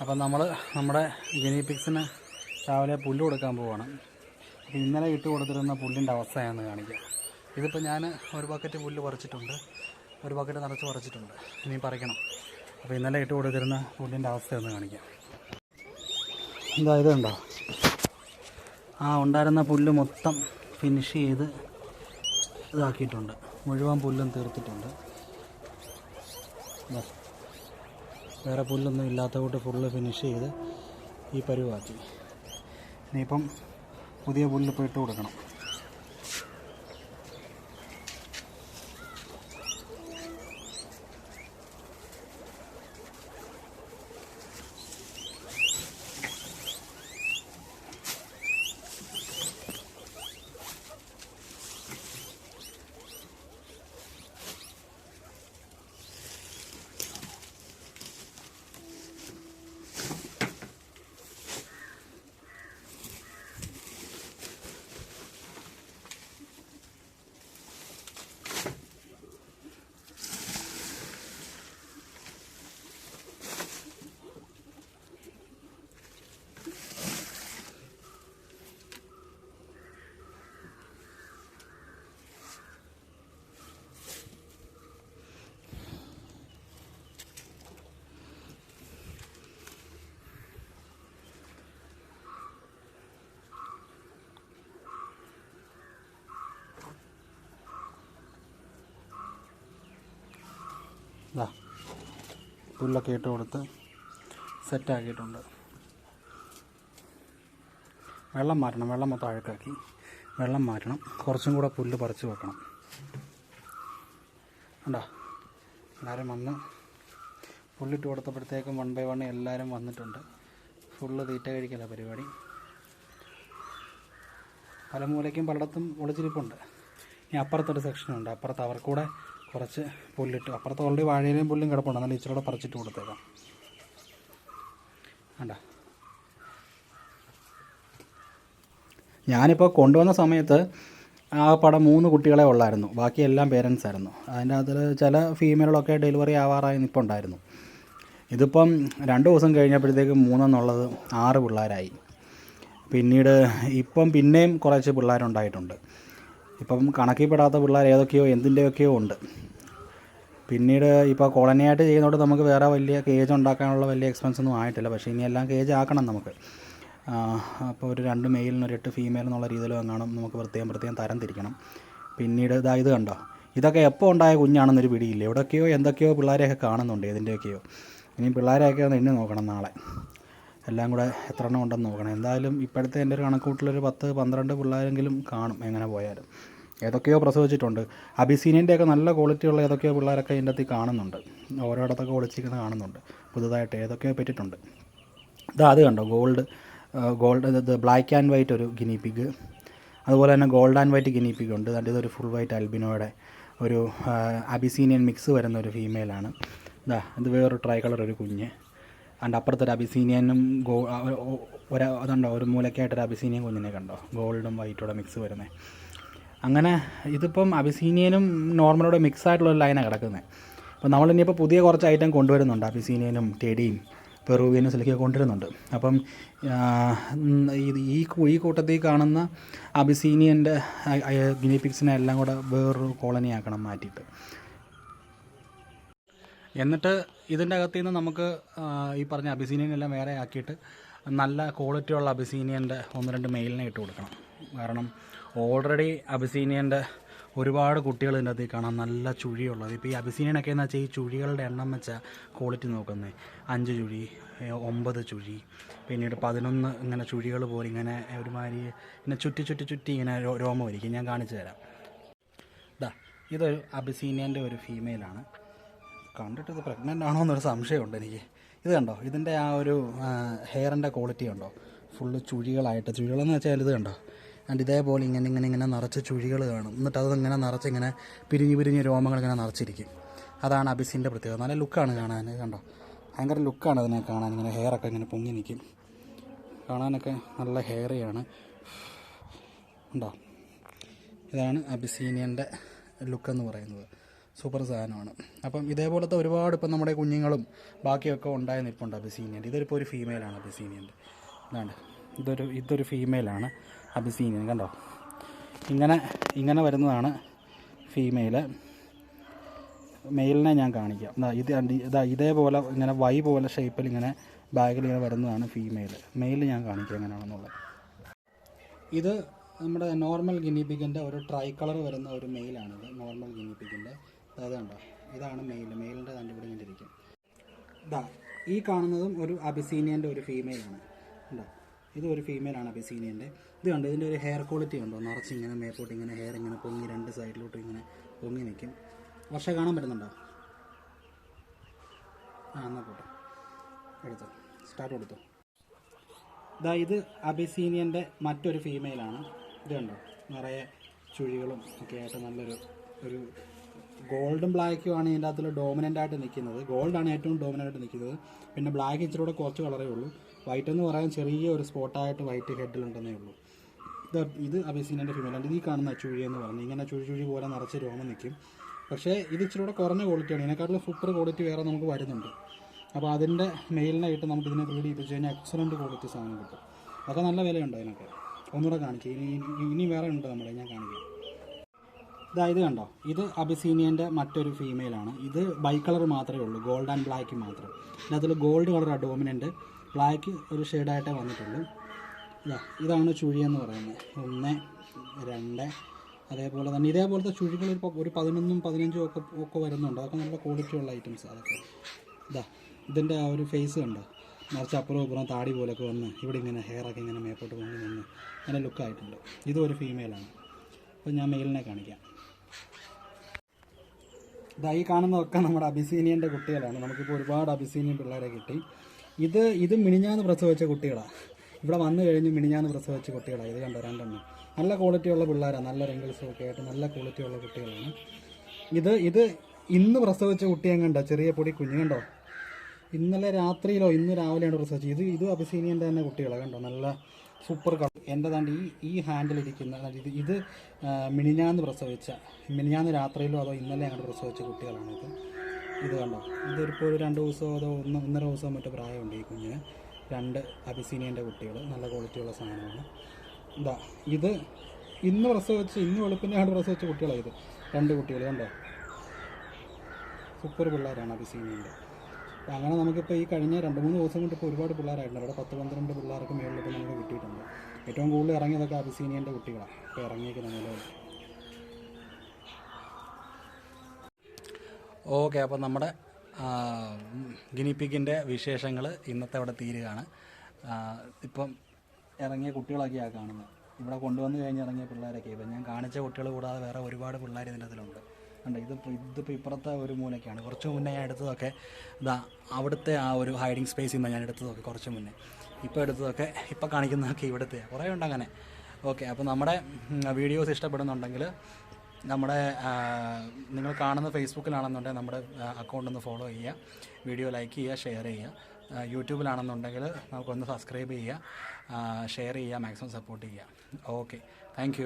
അപ്പം നമ്മൾ നമ്മുടെ ഗിനി പിക്സിന് രാവിലെ പുല്ല് കൊടുക്കാൻ പോവാണ്. അപ്പോൾ ഇന്നലെ ഇട്ട് കൊടുത്തിരുന്ന പുല്ലിന്റെ അവസ്ഥയാണെന്ന് കാണിക്കാം. ഇതിപ്പോൾ ഞാൻ ഒരു ബക്കറ്റ് പുല്ല് പറിച്ചിട്ടുണ്ട്. ഒരു ബക്കറ്റ് നിറച്ച് പറിച്ചിട്ടുണ്ട്. ഇനി പറിക്കണം. അപ്പോൾ ഇന്നലെ ഇട്ട് കൊടുത്തിരുന്ന പുല്ലിന്റെ അവസ്ഥയൊന്ന് കാണിക്കാം. എന്താ ഇതുണ്ടോ ആ ഉണ്ടായിരുന്ന പുല്ല് മൊത്തം ഫിനിഷ് ചെയ്ത് ഇതാക്കിയിട്ടുണ്ട്. മുഴുവൻ പുല്ലും തീർത്തിട്ടുണ്ട്. ദാ. വേറെ പുല്ലൊന്നും ഇല്ലാത്ത കൂട്ട് ഫുള്ള് ഫിനിഷ് ചെയ്ത് ഈ പരുവാക്കി ഇനിയിപ്പം പുതിയ പുല്ല് ഇപ്പോൾ ഇട്ട് കൊടുക്കണം. ഇതാ പുല്ലൊക്കെ ഇട്ട് കൊടുത്ത് സെറ്റാക്കിയിട്ടുണ്ട്. വെള്ളം മാറ്റണം വെള്ളം മൊത്തം അഴുക്കാക്കി. വെള്ളം മാറ്റണം കുറച്ചും കൂടെ പുല്ല് പറിച്ചു വെക്കണം. ഉണ്ടോ എല്ലാവരും വന്ന് പുല്ലിട്ട് കൊടുത്തപ്പോഴത്തേക്കും വൺ ബൈ വൺ എല്ലാവരും വന്നിട്ടുണ്ട്. ഫുള്ള് തീറ്റ കഴിക്കല പരിപാടി. പല മൂലയ്ക്കും പലയിടത്തും ഒളിച്ചിരിപ്പുണ്ട്. ഇനി അപ്പുറത്തൊരു സെക്ഷനുണ്ട് അപ്പുറത്ത് അവർക്കൂടെ കുറച്ച് പുല്ലിട്ട്. അപ്പുറത്ത് ഓൾറെഡി വാഴയിലേയും പുല്ലും കിടപ്പുണ്ട്. എന്നാലും ഇച്ചിരി പറിച്ചിട്ട് കൊടുത്തേക്കാം. വേണ്ട ഞാനിപ്പോൾ കൊണ്ടുവന്ന സമയത്ത് ആ പടം മൂന്ന് കുട്ടികളെ ഉള്ളായിരുന്നു. ബാക്കി എല്ലാം പേരൻസ് ആയിരുന്നു. അതിന്റെ അതിൽ ചില ഫീമെയിലൊക്കെ ഡെലിവറി ആവാറായി നിൽപ്പുണ്ടായിരുന്നു ഇതിപ്പം രണ്ട് ദിവസം കഴിഞ്ഞപ്പോഴത്തേക്കും മൂന്നെന്നുള്ളത് ആറ് പിള്ളേരായി. പിന്നീട് ഇപ്പം പിന്നെയും കുറച്ച് പിള്ളേരുണ്ടായിട്ടുണ്ട്. ഇപ്പം കണക്കിൽപ്പെടാത്ത പിള്ളേർ ഏതൊക്കെയോ എന്തിന്റെയൊക്കെയോ ഉണ്ട്. പിന്നീട് ഇപ്പോൾ കോളനിയായിട്ട് ചെയ്യുന്നതുകൊണ്ട് നമുക്ക് വേറെ വലിയ കേജ് ഉണ്ടാക്കാനുള്ള വലിയ എക്സ്പെൻസ് ഒന്നും ആയിട്ടില്ല. പക്ഷേ ഇനി എല്ലാം കേജ് ആക്കണം നമുക്ക്. അപ്പോൾ ഒരു രണ്ട് മെയിലിന് ഒരു എട്ട് ഫീമെയിൽ എന്നുള്ള രീതിയിൽ എങ്ങാനും നമുക്ക് പ്രത്യേകം പ്രത്യേകം തരം തിരിക്കണം. പിന്നീട് ഇതാ ഇത് കണ്ടോ? ഇതൊക്കെ എപ്പോൾ ഉണ്ടായ കുഞ്ഞാണെന്നൊരു പിടിയില്ല. എവിടെയൊക്കെയോ എന്തൊക്കെയോ പിള്ളേരെയൊക്കെ കാണുന്നുണ്ട് ഇതിന്റെയൊക്കെയോ ഇനി പിള്ളേരെയൊക്കെ ഒന്ന് എണ്ണി നോക്കണം നാളെ. എല്ലാം കൂടെ എത്ര എണ്ണം ഉണ്ടെന്ന് നോക്കണം. എന്തായാലും ഇപ്പോഴത്തെ എന്റെ ഒരു കണക്കൂട്ടിലൊരു പത്ത് പന്ത്രണ്ട് പിള്ളേരെങ്കിലും കാണും എങ്ങനെ പോയാലും. ഏതൊക്കെയോ പ്രസവിച്ചിട്ടുണ്ട്. അബിസീനിയന്റെ ഒക്കെ നല്ല ക്വാളിറ്റിയുള്ള ഏതൊക്കെയോ പിള്ളേരൊക്കെ ഇതിന്റെ അകത്ത് കാണുന്നുണ്ട്. ഓരോയിടത്തൊക്കെ ഒളിച്ചിരിക്കുന്നത് കാണുന്നുണ്ട്. പുതുതായിട്ട് ഏതൊക്കെയോ പറ്റിയിട്ടുണ്ട് ഇത് അത് കണ്ടോ ഗോൾഡ് ഗോൾഡ് ഇത് ബ്ലാക്ക് ആൻഡ് വൈറ്റ് ഒരു ഗിനി പിഗ് അതുപോലെ തന്നെ gold and white guinea pig ഉണ്ട്. അതിന്റെ ഇതൊരു ഫുൾ വൈറ്റ് അൽബിനോയുടെ ഒരു അബിസീനിയൻ മിക്സ് വരുന്ന ഒരു ഫീമെയിലാണ് ഇതാ ഇത് വേറൊരു ട്രൈ കളർ ഒരു കുഞ്ഞ്. അതിന്റെ അപ്പുറത്തൊരു അബിസീനിയനും ഗോ ഒരു അതുണ്ടോ ഒരു മൂലക്കായിട്ടൊരു അബിസീനിയൻ കുഞ്ഞിനെ കണ്ടോ? ഗോൾഡും വൈറ്റോടെ മിക്സ് വരുന്നത് അങ്ങനെ ഇതിപ്പം അബിസീനിയനും നോർമലോടെ മിക്സ് ആയിട്ടുള്ള ഒരു ലൈനാണ് കിടക്കുന്നത് അപ്പോൾ നമ്മൾ ഇനിയിപ്പോൾ പുതിയ കുറച്ച് ഐറ്റം കൊണ്ടുവരുന്നുണ്ട്. അബിസീനിയനും ടെഡിയും പെറുവിയനും സിലിക്കുക കൊണ്ടുവരുന്നുണ്ട്. അപ്പം ഈ ഈ കൂട്ടത്തിൽ കാണുന്ന അബിസീനിയന്റെ ഗിനിപിക്സിനെ എല്ലാം കൂടെ വേറൊരു കോളനി ആക്കണം മാറ്റിയിട്ട്. എന്നിട്ട് ഇതിന്റെ അകത്തു നിന്ന് നമുക്ക് ഈ പറഞ്ഞ അബിസീനിയൻ എല്ലാം വേറെ ആക്കിയിട്ട് നല്ല ക്വാളിറ്റി ഉള്ള അബിസീനിയന്റെ ഒന്ന് രണ്ട് മെയിലിനെ ഇട്ട് കൊടുക്കണം. കാരണം ഓൾറെഡി അബിസീനിയന്റെ ഒരുപാട് കുട്ടികൾ ഇതിന്റെ അകത്ത് കാണാം നല്ല ചുഴിയുള്ളത്. ഇപ്പോൾ ഈ അബിസീനിയനൊക്കെ എന്ന് വെച്ചാൽ ഈ ചുഴികളുടെ എണ്ണം വെച്ചാൽ ക്വാളിറ്റി നോക്കുന്നത് അഞ്ച് ചുഴി ഒമ്പത് ചുഴി പിന്നീട് പതിനൊന്ന് ഇങ്ങനെ ചുഴികൾ പോലെ ഇങ്ങനെ ഒരുമാതിരി ഇങ്ങനെ ചുറ്റി ചുറ്റി ചുറ്റി ഇങ്ങനെ രോമം ഇരിക്കും ഞാൻ കാണിച്ചു തരാം. ഇതാ ഇതൊരു അബിസീനിയന്റെ ഒരു ഫീമെയിലാണ് കണ്ടിട്ട് ഇത് പ്രഗ്നന്റ് ആണോ എന്നൊരു സംശയമുണ്ട് എനിക്ക്. ഇത് കണ്ടോ? ഇതിന്റെ ആ ഒരു ഹെയറിന്റെ ക്വാളിറ്റി ഉണ്ടോ ഫുള്ള് ചുഴികളായിട്ട് ചുഴികളെന്ന് വെച്ചാൽ ഇത് കണ്ടോ? ആൻഡ് ഇതേപോലെ ഇങ്ങനെ ഇങ്ങനെ ഇങ്ങനെ നിറച്ച് ചുഴികൾ കാണും. എന്നിട്ട് അത് ഇങ്ങനെ നിറച്ച് ഇങ്ങനെ പിരിഞ്ഞ് പിരിഞ്ഞ് രോമങ്ങൾ ഇങ്ങനെ നിറച്ചിരിക്കും. അതാണ് അബിസിന്റെ പ്രത്യേകത. നല്ല ലുക്കാണ് കാണാൻ കണ്ടോ? ഭയങ്കര ലുക്കാണ് അതിനെ കാണാൻ. ഇങ്ങനെ ഹെയറൊക്കെ ഇങ്ങനെ പൊങ്ങി നിൽക്കും കാണാനൊക്കെ നല്ല ഹെയറിയാണ് ഉണ്ടോ? ഇതാണ് അബിസീനിയന്റെ ലുക്കെന്ന് പറയുന്നത്. സൂപ്പർ സാധനമാണ്. അപ്പം ഇതേപോലത്തെ ഒരുപാട് ഇപ്പം നമ്മുടെ കുഞ്ഞുങ്ങളും ബാക്കിയൊക്കെ ഉണ്ടായി നിൽപ്പുണ്ട് അബിസീനിയന്റെ ഇതിപ്പോൾ ഒരു ഫീമെയിലാണ് അബിസീനിയന്റെ ഇതാണ്ട്. ഇതൊരു ഇതൊരു ഫീമെയിലാണ് അബിസീനിയൻ കണ്ടോ? ഇങ്ങനെ ഇങ്ങനെ വരുന്നതാണ് ഫീമെയിൽ മെയിലിനെ ഞാൻ കാണിക്കാം. ഇത് ഇതാ ഇതേപോലെ ഇങ്ങനെ വൈ പോലെ ഷേപ്പിൽ ഇങ്ങനെ ബാഗിൽ ഇങ്ങനെ വരുന്നതാണ് ഫീമെയിൽ മെയിൽ ഞാൻ കാണിക്കാം എങ്ങനെയാണെന്നുള്ളത്. ഇത് നമ്മുടെ നോർമൽ ഗിനിപ്പിക്കിന്റെ ഒരു ട്രൈ കളർ വരുന്ന ഒരു മെയിലാണിത് അതായത് കണ്ടോ? ഇതാണ് മെയിൽ മെയിലിന്റെ ഇങ്ങനെ ഇരിക്കും. ഇതാ ഈ കാണുന്നതും ഒരു അബിസീനിയന്റെ ഒരു ഫീമെയിലാണ് ഉണ്ടോ ഇത് ഒരു ഫീമെയിലാണ് അബിസീനിയന്റെ ഇത് കണ്ടോ? ഇതിന്റെ ഒരു ഹെയർ ക്വാളിറ്റി ഉണ്ടോ നിറച്ച് ഇങ്ങനെ മേപ്പോട്ട് ഇങ്ങനെ ഹെയർ ഇങ്ങനെ പൊങ്ങി രണ്ട് സൈഡിലോട്ട് ഇങ്ങനെ പൊങ്ങി നിൽക്കും വർഷം കാണാൻ പറ്റുന്നുണ്ടോ? ആ എന്നാൽ പോട്ടെ. എടുത്തോ. സ്റ്റാർട്ട് കൊടുത്തോ. ഇതാ ഇത് അബിസീനിയന്റെ മറ്റൊരു ഫീമെയിലാണ് ഇത് കണ്ടോ? നിറയെ ചുഴികളും ഒക്കെ ആയിട്ട് നല്ലൊരു ഒരു ഗോൾഡും ബ്ലാക്കും ആണ് ഇതിന്റെ അകത്തിൽ ഡോമിനന്റ് ആയിട്ട് നിൽക്കുന്നത്. ഗോൾഡാണ് ഏറ്റവും ഡോമിനന്റ് ആയിട്ട് നിൽക്കുന്നത്. പിന്നെ ബ്ലാക്ക് ഇച്ചിരി കൂടെ കുറച്ച് കളറേ ഉള്ളൂ. വൈറ്റ് എന്ന് പറയാൻ ചെറിയ ഒരു സ്പോട്ടായിട്ട് വൈറ്റ് ഹെഡിലുണ്ടെന്നേ ഉള്ളൂ. ഇത് ഇത് അബിസീനിയന്റെ ഫീമെയിലാണ് ഇത് ഈ കാണുന്ന ചുഴി എന്ന് പറഞ്ഞു ഇങ്ങനെ ചുഴി ചുഴി പോലെ നിറച്ച് രോമം നിൽക്കും. പക്ഷേ ഇത് ഇച്ചിരി കൂടെ കുറഞ്ഞ ക്വാളിറ്റിയാണ് ഇതിനെക്കാട്ടിലും സൂപ്പർ ക്വാളിറ്റി വേറെ നമുക്ക് വരുന്നുണ്ട്. അപ്പോൾ അതിന്റെ മെയിലിനായിട്ട് നമുക്ക് ഇതിനെ ബ്രീഡ് ചെയ്യിപ്പിച്ച് കഴിഞ്ഞാൽ എക്സലന്റ് ക്വാളിറ്റി സാധനം കിട്ടും. അതൊക്കെ നല്ല വിലയുണ്ട് അതിനൊക്കെ. ഒന്നുകൂടെ കാണിക്കുക ഇനി ഇനി വേറെ ഉണ്ട് നമ്മളെ ഞാൻ കാണിക്കാം. ഇതാ ഇത് കണ്ടോ? ഇത് അബിസീനിയന്റെ മറ്റൊരു ഫീമെയിലാണ് ഇത് ബൈ കളർ മാത്രമേ ഉള്ളൂ. ഗോൾഡ് ആൻഡ് ബ്ലാക്ക് മാത്രം. അതിൽ ഗോൾഡ് കളർ ഡോമിനന്റ് ബ്ലാക്ക് ഒരു ഷെയ്ഡായിട്ടേ വന്നിട്ടുള്ളൂ. ഇതാ ഇതാണ് ചുഴി എന്ന് പറയുന്നത്. ഒന്ന് രണ്ട് അതേപോലെ തന്നെ ഇതേപോലത്തെ ചുഴികൾ ഇപ്പോൾ ഒരു പതിനൊന്നും പതിനഞ്ചും ഒക്കെ ഒക്കെ വരുന്നുണ്ട്. അതൊക്കെ നല്ല ക്വാളിറ്റി ഉള്ള ഐറ്റംസ് അതൊക്കെ. ഇതാ ഇതിന്റെ ആ ഒരു ഫേസ് കണ്ടോ? മറിച്ച് അപ്പുറവും ഇപ്പുറം താടി പോലൊക്കെ വന്ന് ഇവിടെ ഇങ്ങനെ ഹെയറൊക്കെ ഇങ്ങനെ മേപ്പോട്ട് കൊണ്ട് നിന്ന് അങ്ങനെ ലുക്കായിട്ടുണ്ട് ഇതും ഒരു ഫീമെയിലാണ് അപ്പോൾ ഞാൻ മെയിലിനെ കാണിക്കാം. ഇതാ ഈ കാണുന്നതൊക്കെ നമ്മുടെ അബിസീനിയന്റെ കുട്ടികളാണ്. നമുക്കിപ്പോൾ ഒരുപാട് അബിസീനിയൻ പിള്ളേരെ കിട്ടി. ഇത് ഇത് മിനിഞ്ഞാന്ന് പ്രസവിച്ച കുട്ടികളാണ് ഇവിടെ വന്നു കഴിഞ്ഞ് മിനിഞ്ഞാന്ന് പ്രസവിച്ച കുട്ടികളാണ് ഇത് കണ്ടോ? രണ്ടെണ്ണം. നല്ല ക്വാളിറ്റിയുള്ള പിള്ളേരാണ് നല്ല റിങ്കിൾസും ഒക്കെ ആയിട്ട് നല്ല ക്വാളിറ്റിയുള്ള കുട്ടികളാണ്. ഇത് ഇത് ഇന്ന് പ്രസവിച്ച കുട്ടിയെ കണ്ടോ? ചെറിയ പൊടി കുഞ്ഞു കണ്ടോ? ഇന്നലെ രാത്രിയിലോ ഇന്ന് രാവിലെയാണ് പ്രസവിച്ചത്. ഇത് ഇത് അബിസീനിയന്റെ തന്നെ കുട്ടികളാണ് കണ്ടോ? നല്ല സൂപ്പർ കളർ. എന്റെ താണ്ട് ഈ ഈ ഹാൻഡിലിരിക്കുന്ന ഇത് ഇത് മിനിഞ്ഞാന്ന് പ്രസവിച്ച മിനിഞ്ഞാന്ന് രാത്രിയിലോ അതോ ഇന്നലെ ഞങ്ങൾ പ്രസവിച്ച കുട്ടികളാണ് ഇത്. ഇത് കണ്ടോ? ഇതിപ്പോൾ ഒരു രണ്ട് ദിവസമോ അതോ ഒന്ന് ഒന്നര ദിവസമോ മറ്റോ പ്രായമുണ്ട് ഈ കുഞ്ഞിന്. രണ്ട് അബിസീനിയന്റെ കുട്ടികൾ നല്ല ക്വാളിറ്റിയുള്ള സാധനമാണ്. ഇതാ ഇത് ഇന്ന് പ്രസവിച്ച് ഇന്ന് വെളുപ്പിന്റെ ആണ്ട് പ്രസവിച്ച കുട്ടികളാണ് ഇത്. രണ്ട് കുട്ടികൾ കണ്ടോ? സൂപ്പർ പിള്ളേരാണ് അബിസീനിയന്റെ അപ്പോൾ അങ്ങനെ നമുക്കിപ്പോൾ ഈ കഴിഞ്ഞ രണ്ട് മൂന്ന് ദിവസം കൊണ്ട് ഇപ്പോൾ ഒരുപാട് പിള്ളേരായിട്ടുണ്ട്. അവിടെ പത്ത് പന്ത്രണ്ട് പിള്ളേർക്ക് മേളിലിപ്പോൾ നമുക്ക് കിട്ടിയിട്ടുണ്ട്. ഏറ്റവും കൂടുതൽ ഇറങ്ങിയതൊക്കെ അബിസീനിയന്റെ കുട്ടികളാണ്. ഇപ്പോൾ ഇറങ്ങിയിരിക്കുന്നത് നിലവിൽ. ഓക്കെ അപ്പോൾ നമ്മുടെ ഗിനിപ്പിക്കിന്റെ വിശേഷങ്ങൾ ഇന്നത്തെ അവിടെ തീരുകയാണ്. ഇപ്പം ഇറങ്ങിയ കുട്ടികളൊക്കെയാണ് കാണുന്നത്. ഇവിടെ കൊണ്ടുവന്ന് കഴിഞ്ഞ് ഇറങ്ങിയ പിള്ളേരൊക്കെ ഇപ്പം ഞാൻ കാണിച്ച കുട്ടികൾ കൂടാതെ വേറെ ഒരുപാട് പിള്ളേർ ഇതിന്റെ അതിലുണ്ട് ഉണ്ട് ഇതിപ്പോൾ ഇതിപ്പോൾ ഇപ്പുറത്തെ ഒരു മൂലയ്ക്കാണ്. കുറച്ച് മുന്നേ ഞാൻ എടുത്തതൊക്കെ ഇതാ അവിടുത്തെ ആ ഒരു ഹൈഡിങ് സ്പേസിൽ നിന്നാണ് ഞാൻ എടുത്തതൊക്കെ കുറച്ച് മുന്നേ. ഇപ്പോൾ എടുത്തതൊക്കെ ഇപ്പോൾ കാണിക്കുന്നതൊക്കെ ഇവിടുത്തെ കുറേ ഉണ്ട് അങ്ങനെ. ഓക്കെ അപ്പോൾ നമ്മുടെ വീഡിയോസ് ഇഷ്ടപ്പെടുന്നുണ്ടെങ്കിൽ നമ്മുടെ നിങ്ങൾ കാണുന്ന ഫേസ്ബുക്കിലാണെന്നുണ്ടെങ്കിൽ നമ്മുടെ അക്കൗണ്ട് ഒന്ന് ഫോളോ ചെയ്യുക. വീഡിയോ ലൈക്ക് ചെയ്യുക ഷെയർ ചെയ്യുക. യൂട്യൂബിലാണെന്നുണ്ടെങ്കിൽ നമുക്കൊന്ന് സബ്സ്ക്രൈബ് ചെയ്യുക. ഷെയർ ചെയ്യുക മാക്സിമം സപ്പോർട്ട് ചെയ്യുക. Okay thank